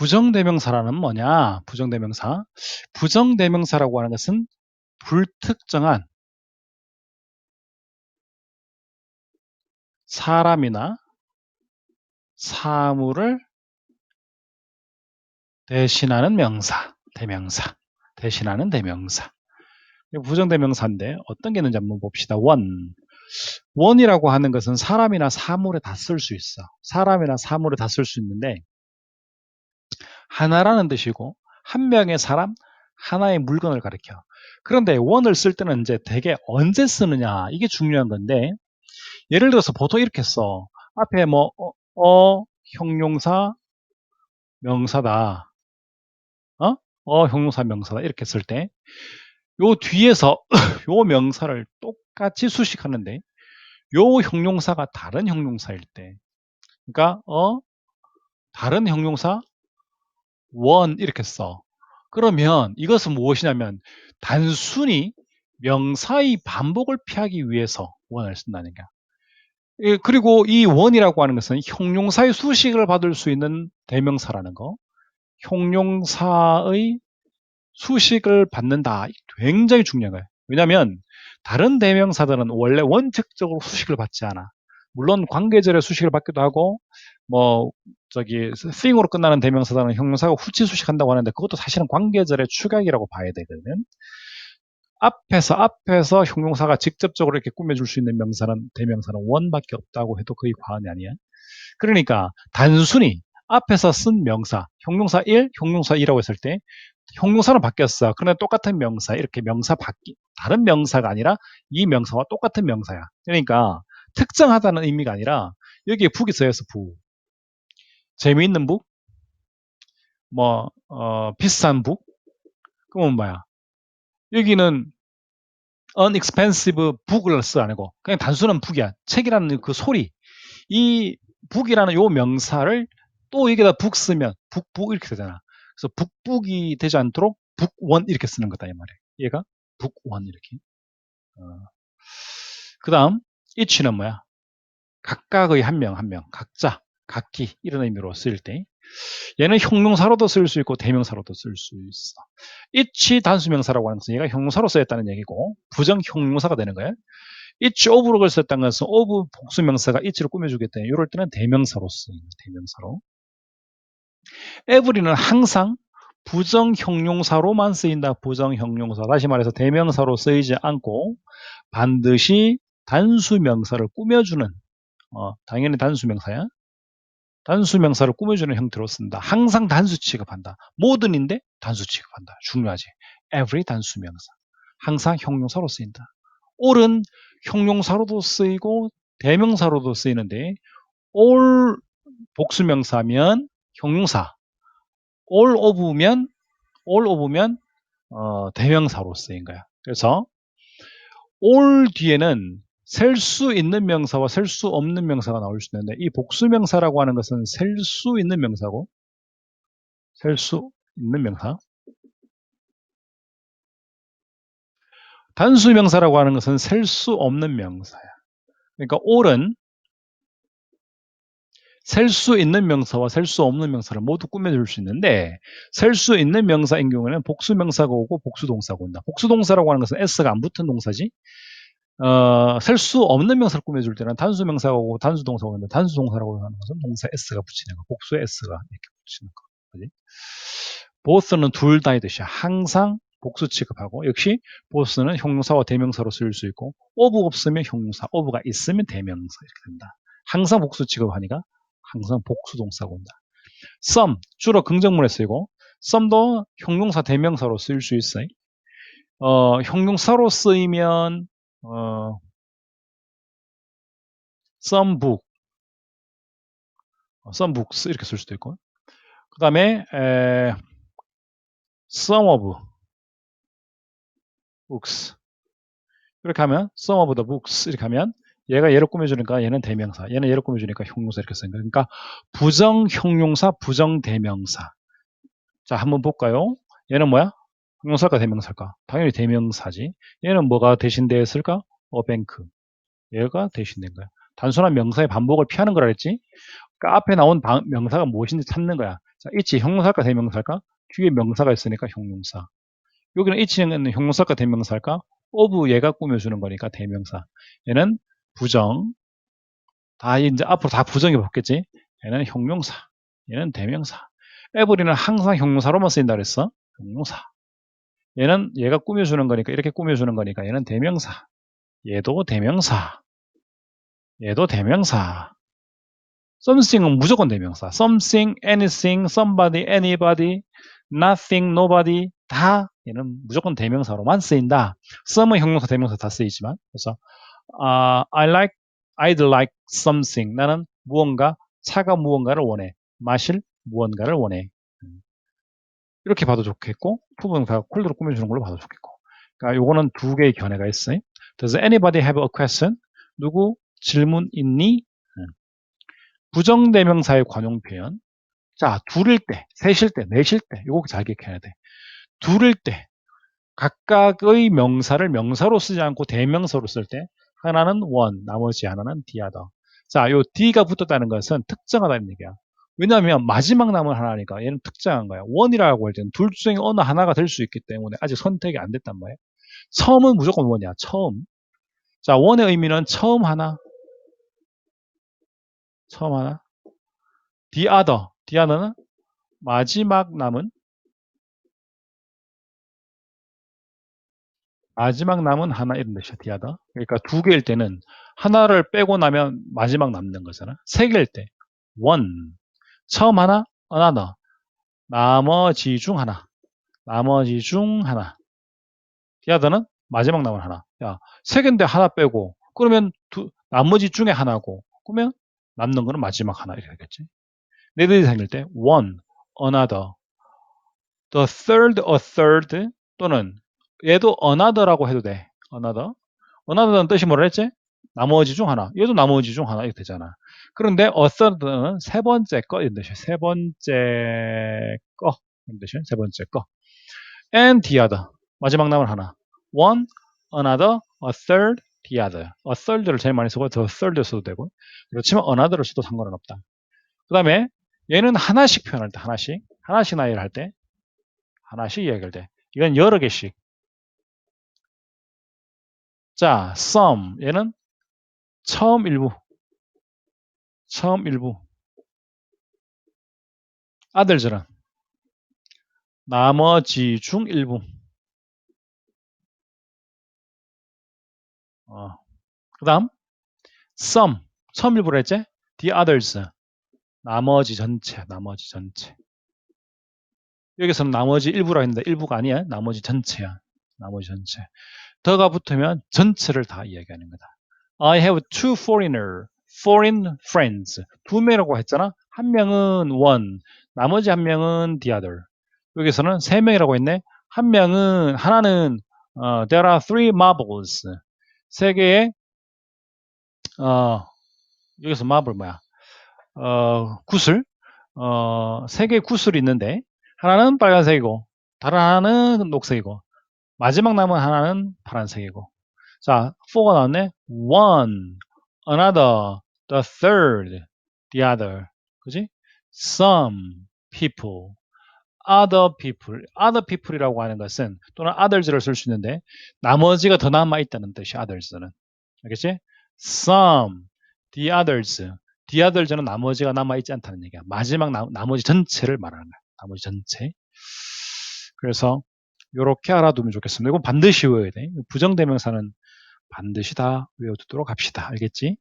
부정대명사라는 뭐냐? 부정대명사. 부정대명사라고 하는 것은 불특정한 사람이나 사물을 대신하는 명사, 대명사, 대신하는 대명사. 부정대명사인데 어떤 게 있는지 한번 봅시다. 원. 원이라고 하는 것은 사람이나 사물에 다 쓸 수 있어. 사람이나 사물에 다 쓸 수 있는데 하나라는 뜻이고 한 명의 사람, 하나의 물건을 가리켜. 그런데 원을 쓸 때는 이제 되게 언제 쓰느냐 이게 중요한 건데 예를 들어서 보통 이렇게 써. 앞에 뭐 어, 어 형용사 명사다. 어? 어 형용사 명사다 이렇게 쓸 때 요 뒤에서 요 명사를 똑같이 수식하는데 요 형용사가 다른 형용사일 때 그러니까 어 다른 형용사 원 이렇게 써. 그러면 이것은 무엇이냐면 단순히 명사의 반복을 피하기 위해서 원을 쓴다는 거야. 예, 그리고 이 원이라고 하는 것은 형용사의 수식을 받을 수 있는 대명사라는 거. 형용사의 수식을 받는다. 굉장히 중요한 거예요. 왜냐하면 다른 대명사들은 원래 원칙적으로 수식을 받지 않아. 물론 관계절의 수식을 받기도 하고 뭐 저기 thing으로 끝나는 대명사들은 형용사가 후치 수식 한다고 하는데 그것도 사실은 관계절의 축약이라고 봐야 되거든. 앞에서 앞에서 형용사가 직접적으로 이렇게 꾸며줄 수 있는 명사는 대명사는 원밖에 없다고 해도 거의 과언이 아니야. 그러니까 단순히 앞에서 쓴 명사, 형용사 1, 형용사 2라고 했을 때 형용사는 바뀌었어. 그런데 똑같은 명사, 이렇게 명사 바뀌, 다른 명사가 아니라 이 명사와 똑같은 명사야. 그러니까 특정하다는 의미가 아니라 여기에 북이 써있어, 북. 재미있는 북? 뭐, 어, 비싼 북? 그러면 뭐야? 여기는 unexpensive book을 쓰 아니고 그냥 단순한 북이야. 책이라는 그 소리. 이 북이라는 요 명사를 또 여기다 북 쓰면 북북 이렇게 되잖아. 그래서 북북이 되지 않도록 북원 이렇게 쓰는 거다 이 말이에요. 얘가 북원 이렇게. 어. 그 다음 each는 뭐야? 각각의 한 명 한 명, 각자, 각기 이런 의미로 쓸 때 얘는 형용사로도 쓸 수 있고 대명사로도 쓸 수 있어. each 단수명사라고 하는 것은 얘가 형용사로 쓰였다는 얘기고 부정 형용사가 되는 거예요. each of를 썼다는 것은 of 복수명사가 each를 꾸며주겠다. 이럴 때는 대명사로 쓰는 대명사로. every는 항상 부정 형용사로만 쓰인다. 부정 형용사. 다시 말해서 대명사로 쓰이지 않고 반드시 단수명사를 꾸며주는 어, 당연히 단수명사야. 단수명사를 꾸며주는 형태로 쓴다. 항상 단수 취급한다. 모든인데 단수 취급한다. 중요하지. every 단수명사. 항상 형용사로 쓰인다. all은 형용사로도 쓰이고 대명사로도 쓰이는데 all 복수명사면 형용사, all of면 all of면 어, 대명사로 쓰인 거야. 그래서 all 뒤에는 셀 수 있는 명사와 셀 수 없는 명사가 나올 수 있는데 이 복수명사라고 하는 것은 셀 수 있는 명사고 셀 수 있는 명사 단수명사라고 하는 것은 셀 수 없는 명사야. 그러니까 all은 셀수 있는 명사와 셀 수 없는 명사를 모두 꾸며줄 수 있는데 셀 수 있는 명사인 경우에는 복수명사가 오고 복수동사가 온다. 복수동사라고 하는 것은 s가 안 붙은 동사지 어, 셀 수 없는 명사를 꾸며줄 때는 단수 명사가 오고 단수 동사가 오는데 단수 동사라고 하는 것은 동사 s가 붙이는 거, 복수에 s가 이렇게 붙이는 거. 그지? both는 둘 다의 뜻이야. 항상 복수 취급하고 역시 both는 형용사와 대명사로 쓰일 수 있고 of 없으면 형용사, of가 있으면 대명사 이렇게 된다. 항상 복수 취급하니까 항상 복수 동사가 온다. some 주로 긍정문에 쓰이고 some도 형용사 대명사로 쓰일 수 있어요. 어, 형용사로 쓰이면 어, some book, some books 이렇게 쓸 수도 있고. 그 다음에 some of books. 이렇게 하면 some of the books 이렇게 하면 얘가 얘를 꾸며주니까 얘는 대명사 얘는 얘를 꾸며주니까 형용사 이렇게 쓰는 거예요. 그러니까 부정 형용사 부정 대명사. 자 한번 볼까요? 얘는 뭐야 형용사일까 대명사일까 당연히 대명사지 얘는 뭐가 대신되었을까 어뱅크 얘가 대신된 거야. 단순한 명사의 반복을 피하는 거라 했지. 그러니까 앞에 나온 명사가 무엇인지 찾는 거야. 자, 이치 형용사일까 대명사일까? 뒤에 명사가 있으니까 형용사. 여기는 이치는 형용사일까 대명사일까? 오브 얘가 꾸며주는 거니까 대명사. 얘는 부정. 다 이제 앞으로 다 부정이 바뀌겠지? 얘는 형용사. 얘는 대명사. 에브리는 항상 형용사로만 쓰인다 그랬어. 형용사. 얘는 얘가 꾸며주는 거니까 이렇게 꾸며주는 거니까 얘는 대명사. 얘도 대명사. 얘도 대명사. something은 무조건 대명사. something, anything, somebody, anybody, nothing, nobody 다 얘는 무조건 대명사로만 쓰인다. some은 형용사 대명사 다 쓰이지만 그래서 아, I like, I'd like something. 나는 무언가, 차가 무언가를 원해. 마실 무언가를 원해. 이렇게 봐도 좋겠고 부분사 콜드로 꾸며주는 걸로 봐도 좋겠고 그러니까 요거는 두 개의 견해가 있어요. Does anybody have a question? 누구 질문 있니? 부정대명사의 관용 표현. 자, 둘일 때, 셋일 때, 넷일 때, 요거 잘 기억해야 돼. 둘일 때, 각각의 명사를 명사로 쓰지 않고 대명사로 쓸 때, 하나는 one, 나머지 하나는 other. 자, 요 D가 붙었다는 것은 특정하다는 얘기야. 왜냐하면 마지막 남은 하나니까 얘는 특정한 거야. 원이라고 할 때는 둘 중에 어느 하나가 될 수 있기 때문에 아직 선택이 안 됐단 말이야. 처음은 무조건 원이야. 처음. 자, 원의 의미는 처음 하나, 처음 하나. the other, the other는 마지막 남은 마지막 남은 하나 이런 뜻이야. the other. 그러니까 두 개일 때는 하나를 빼고 나면 마지막 남는 거잖아. 세 개일 때 one, 처음 하나, another. 나머지 중 하나. 나머지 중 하나. the other는 마지막 남은 하나. 야, 세 개인데 하나 빼고 그러면 두, 나머지 중에 하나고 그러면 남는 거는 마지막 하나 이렇게 되겠지. 네들이 생길 때 one, another, the third, a third 또는 얘도 another라고 해도 돼. another. another는 뜻이 뭐라 했지? 나머지 중 하나. 얘도 나머지 중 하나 이렇게 되잖아. 그런데 third는 세 번째 거 이런 뜻이야. 세 번째 거 이런 뜻이야. 세 번째 거. and the other. 마지막 남은 하나. one, another, a third, the other. a third를 제일 많이 쓰고 the third 써도 되고 그렇지만 another를 써도 상관은 없다. 그 다음에 얘는 하나씩 표현할 때 하나씩 하나씩 나열할 때 하나씩 이야기할 때 이건 여러 개씩 자 some 얘는 처음 일부. 처음 일부. 아들들은 나머지 중 일부. 어. 그 다음 some. 처음 일부로 했지? the others. 나머지 전체 나머지 전체. 여기서는 나머지 일부라 했는데 일부가 아니야. 나머지 전체야. 나머지 전체. 더가 붙으면 전체를 다 이야기하는 거다 I have two foreigner foreign friends. 두 명이라고 했잖아. 한 명은 one 나머지 한 명은 the other. 여기서는 세 명이라고 했네. 한 명은 하나는 어, there are three marbles. 세 개의 어, 여기서 marble 뭐야? 어, 구슬. 어, 세 개의 구슬이 있는데 하나는 빨간색이고 다른 하나는 녹색이고 마지막 남은 하나는 파란색이고 자, 4가 나왔네. one, another, the third, the other. 그지? some people, other people. other people이라고 하는 것은 또는 others를 쓸 수 있는데 나머지가 더 남아 있다는 뜻이 others는. 알겠지? some, the others. the others는 나머지가 남아 있지 않다는 얘기야. 마지막 나, 나머지 전체를 말하는 거야. 나머지 전체. 그래서 이렇게 알아두면 좋겠습니다. 이건 반드시 외워야 돼. 부정대명사는 반드시 다 외워두도록 합시다. 알겠지?